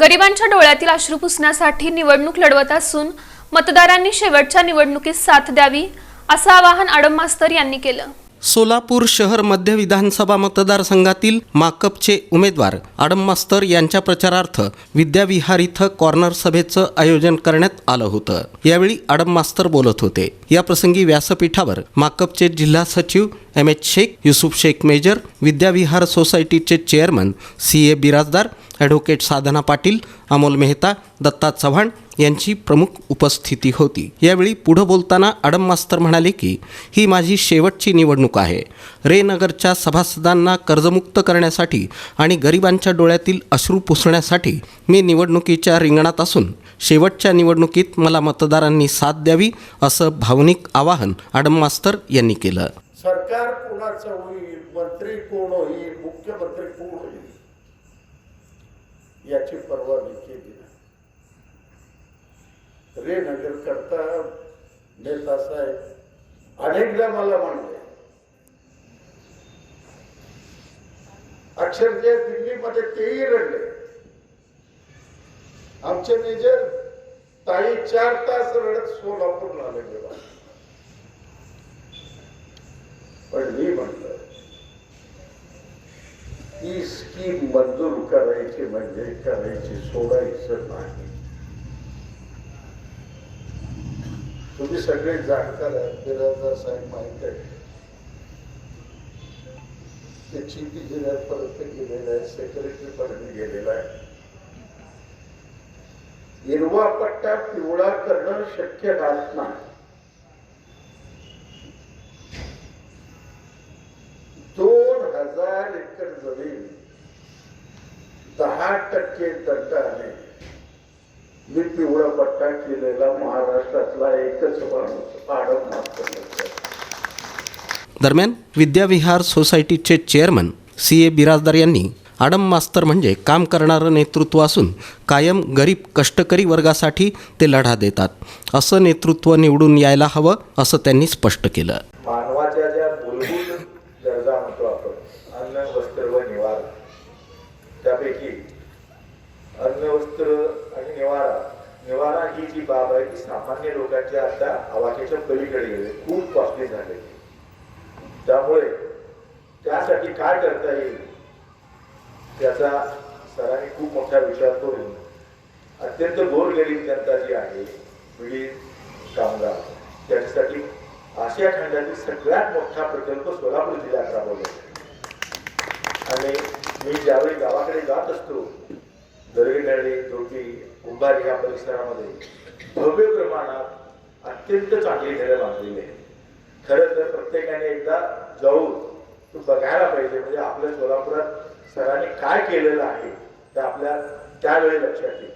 गरिबांच्या डोळ्यातील अश्रू पुसण्यासाठी निवडणूक लढवत असून मतदारांनी शेवटच्या निवडणुकीत साथ द्यावी असं आवाहन आडम मास्तर यांनी केलं. सोलापूर शहर मध्य विधानसभा मतदारसंघातील माकपचे उमेदवार आडम मास्तर यांच्या प्रचारार्थ विद्याविहार इथं कॉर्नर सभेचं आयोजन करण्यात आलं होतं. यावेळी आडम मास्तर बोलत होते. या प्रसंगी व्यासपीठावर माकपचे जिल्हा सचिव M H Sheikh Yusuf Sheikh major Vidyavihar सोसायटीचे chairman C A Birajdar advocate Sadhana Patil Amol Mehta Datta Chavan यांची प्रमुख उपस्थिती होती. यावेळी पुढं बोलताना आडम मास्तर म्हणाले की ही माझी शेवटची निवडणूक आहे. रेनगरच्या सभासदांना कर्जमुक्त करण्यासाठी आणि गरिबांच्या डोळ्यातील अश्रू पुसण्यासाठी मी निवडणुकीच्या रिंगणात असून शेवटच्या निवडणुकीत मला मतदारांनी साथ द्यावी असं भावनिक आवाहन आडम मास्तर यांनी केलं. सरकार कोणाचं होईल? मंत्री कोण होईल? मुख्यमंत्री कोण होईल? याची परवानगी केली नाही. रे नगर करता नेता साहेब अनेकदा मला म्हणले अक्षरशः दिल्लीमध्ये तेही रडले. आमचे मेजर ताई चार तास रडत सोलापूरला आले गेला पण मी म्हटलं ही स्कीम मंजूर करायची म्हणजे करायची सोडायचं नाही. तुम्ही सगळे जाणकार आहेत बिराजदार साहेब माहीत आहे ते चीफ इंजिनियर परत गेलेलं आहे सेक्रेटरी पर्यंत गेलेला आहे. हिरवा पट्टा पिवळा करणं शक्य राहत नाही. हजार एकर जमीन दहा टक्के दंडाने मी पिवळा पट्टा केलेला महाराष्ट्रातला एकच माणूस आडम दरम्यान विद्याविहार सोसायटीचे चेअरमन सी ए बिराजदार यांनी आडम मास्तर म्हणजे काम करणारं नेतृत्व असून कायम गरीब कष्टकरी वर्गासाठी ते लढा देतात. असं नेतृत्व निवडून यायला हवं असं त्यांनी स्पष्ट केलं. सर्व निवारा. त्यापैकी अन्न वस्त्र आणि निवारा. निवारा ही जी बाब आहे ती सामान्य लोकांच्या आता आवाक्याच्या पलीकडे गेले. खूप कॉस्टली झाले. त्यामुळे त्यासाठी काय करता येईल? त्याचा सरांनी खूप मोठा विचार करून अत्यंत गोरगरीब जनता जी आहे पीडित कामगार त्यांच्यासाठी आशिया खंडातील सगळ्यात मोठा प्रकल्प सोलापूर जिल्ह्यात राबवला आणि मी ज्यावेळी गावाकडे जात असतो दरगडळी दोटी कुंभारी या परिसरामध्ये भव्य प्रमाणात अत्यंत चांगली घरं बांधलेली आहेत. खरं तर प्रत्येकाने एकदा जाऊन बघायला पाहिजे म्हणजे आपल्या सोलापुरात सरांनी काय केलेलं आहे ते आपल्या त्यावेळी लक्षात येईल.